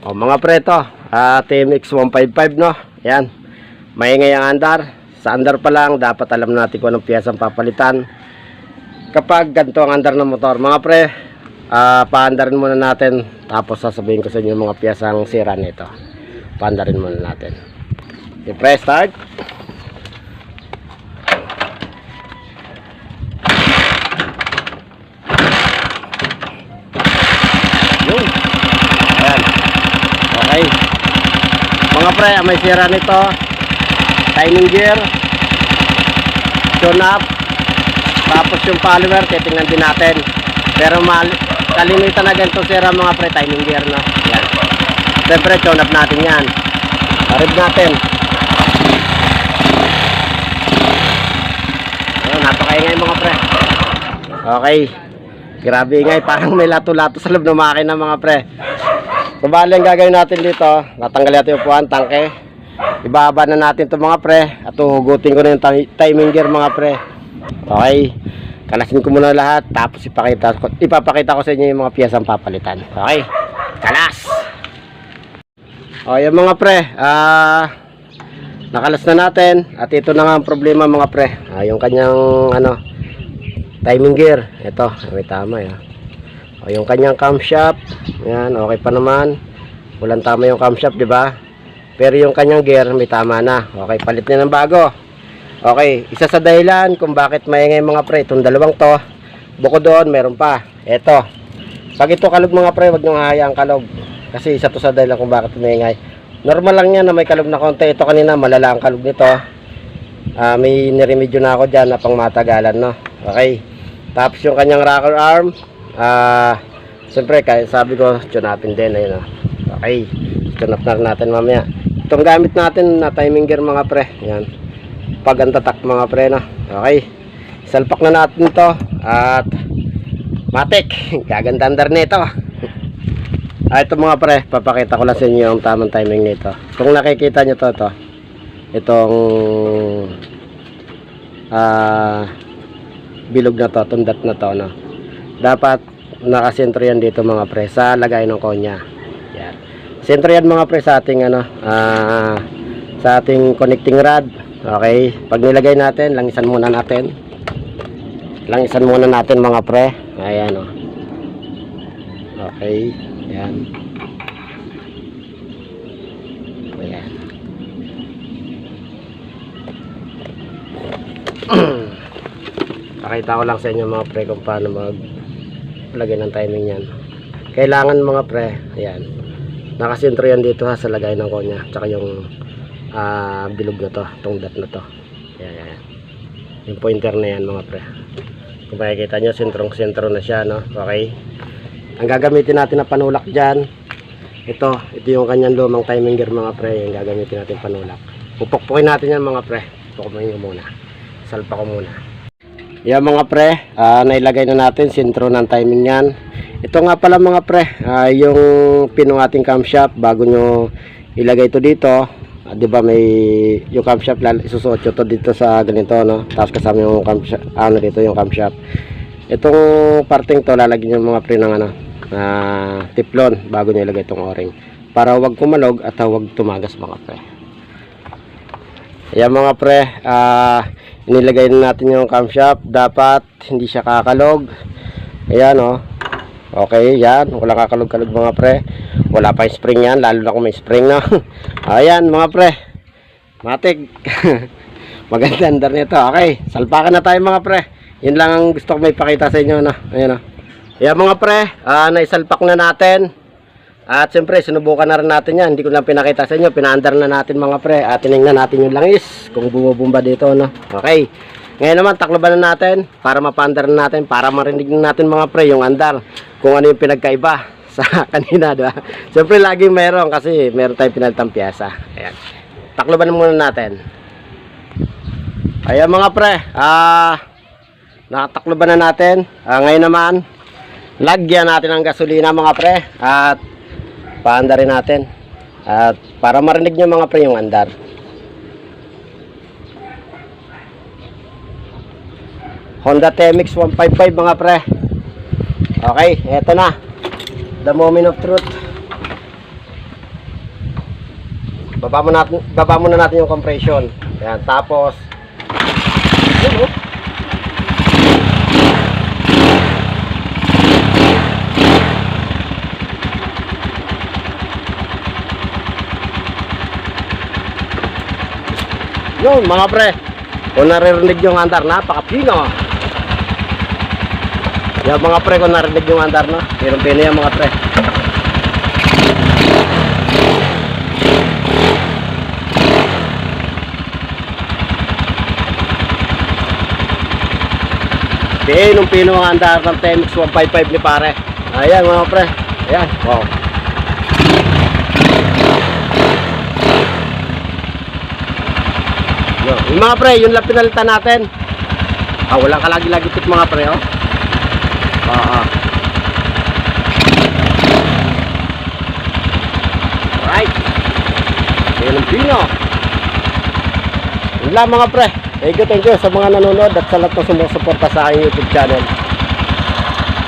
O mga preto, ah TMX 155 no. Yan. Maingay ang andar. Sa andar pa lang, dapat alam natin kung anong piyesang papalitan. Kapag ganito ang andar ng motor, mga pre, ah paandarin muna natin. Tapos sasabihin ko sa inyo mga piyesang sira nito. Paandarin muna natin. Okay, pre, start. Yun. Ayan. Okay. Mga pre, may sira nito. Timing gear. Tune up. Tapos yung follower, titingnan din natin. Pero mal kalimitan na ganito sira mga pre, timing gear no. Yan. Siyempre, tune up natin yan. Arib natin. Ayun, napakaingay mga pre. Okay. Grabe ingay, parang may lato-lato sa loob ng makina mga pre. So bali ang gagawin natin dito, natanggal natin yung upuan, tangke. Ibaba na natin ito mga pre. At hugutin ko na yung ti- timing gear mga pre. Okay. Kalasin ko muna lahat. Tapos ipakita, ko- ipapakita ko sa inyo yung mga piyesang papalitan. Okay. Kalas! O yung mga pre. Ah... nakalas na natin. At ito na nga ang problema mga pre. Ah, yung kanyang ano, timing gear. Ito, may tama yan. Yung kanyang camshaft. Yan, okay pa naman. Walang tama yung camshaft, di ba? Pero yung kanyang gear, may tama na. Okay, palit na ng bago. Okay, isa sa dahilan kung bakit maingay mga pre, itong dalawang to, bukod doon, meron pa. Ito. Pag ito kalog mga pre, wag nyo hayaan kalog. Kasi isa to sa dahilan kung bakit maingay. Normal lang yan na may kalog na konti. Ito kanina, malala ang kalog nito. Ah, may niremedyo na ako dyan na pang matagalan, no? Okay. Tapos yung kanyang rocker arm, ah, siyempre, kaya sabi ko, tunapin din, ayun, oh. Okay. Tunap na natin mamaya. Itong gamit natin na timing gear mga pre. Yan. Pag ang tatak mga pre, no? Okay. Salpak na natin to at matik. Gaganda andar nito. Ah, ito mga pre, papakita ko lang sa inyo yung tamang timing nito. Kung nakikita nyo to, to itong ah bilog na to, tundat na to, no? Dapat nakasentro yan dito mga pre sa lagay ng konya. Yan. Sentro yan mga pre sa ating ano, ah sa ating connecting rod. Okay? Pag nilagay natin, langisan muna natin. Langisan muna natin mga pre. Ayan oh. Okay. Ayan. Ayan. Pakita ko lang sa inyo mga pre kung paano mag lagay ng timing yan. Kailangan mga pre, ayan. Nakasentro yan dito ha sa lagay ng konya. Tsaka yung ah, bilog na to, tong dot na to. Ayan, ayan. Yung pointer na yan mga pre. Kung makikita nyo, sentrong sentro na siya, no? Okay. Ang gagamitin natin na panulak dyan, ito, ito yung kanyang lumang timing gear mga pre, yung gagamitin natin panulak. Pupukpukin natin yan mga pre. Pupukpukin ko muna. Salpa ko muna. Yan mga pre, ah, nailagay na natin sentro ng timing yan. Ito nga pala mga pre, ah, yung pin ng ating camshaft bago nyo ilagay ito dito. ah, 'Di ba may yung camshaft lal- isusuot dito sa ganito no. Tapos kasama yung camshaft, ano dito yung camshaft. Itong parting to lalagyan yung mga pre ng ano, ah, tiplon bago nyo ilagay itong o-ring. Para wag kumalog at wag tumagas mga pre. Ayan mga pre, ah, inilagay na natin yung camshaft. Dapat hindi siya kakalog. Ayan oh. Okay, yan. Wala kakalog-kalog mga pre. Wala pa yung spring yan, lalo na kung may spring na. Ayan mga pre. Matik. Maganda andar nito. Okay, salpakan na tayo mga pre. Yun lang ang gusto ko may pakita sa inyo. No? Ayan oh. Ayan mga pre, ah, naisalpak na natin. At siyempre, sinubukan na rin natin yan. Hindi ko lang pinakita sa inyo. Pinaandar na natin mga pre. At tinignan natin yung langis. Kung bumubumba dito, no? Okay. Ngayon naman, takloban na natin. Para mapaandar na natin. Para marinig na natin mga pre yung andar. Kung ano yung pinagkaiba sa kanina, di ba? Siyempre, laging meron kasi meron tayong pinalitang piyasa. Ayan. Takloban muna natin. Ayan mga pre. Ah, nakatakloban na natin. Ah, ngayon naman, lagyan natin ng gasolina mga pre. At paandarin natin. At para marinig nyo mga pre yung andar. Honda TMX 155 mga pre. Okay eto na. The moment of truth. Baba mo natin, baba muna natin yung compression. Ayan, tapos. Yun, oh. Yun, mga pre. Kung naririnig yung andar, napakapino. Yan mga pre, kung narinig yung andar, no? Meron pino yan mga pre. Pinong pino ang andar ng Temix 155 ni pare. Ayan mga pre. Ayan, wow. Yung mga pre, yun lang pinalitan natin. Ah, walang kalagi-lagi tip mga pre, oh. Ah, ah. Alright. Yun ang pino. Yun lang mga pre. Thank you, thank you sa mga nanonood at sa lahat ng sumusuporta sa aking YouTube channel.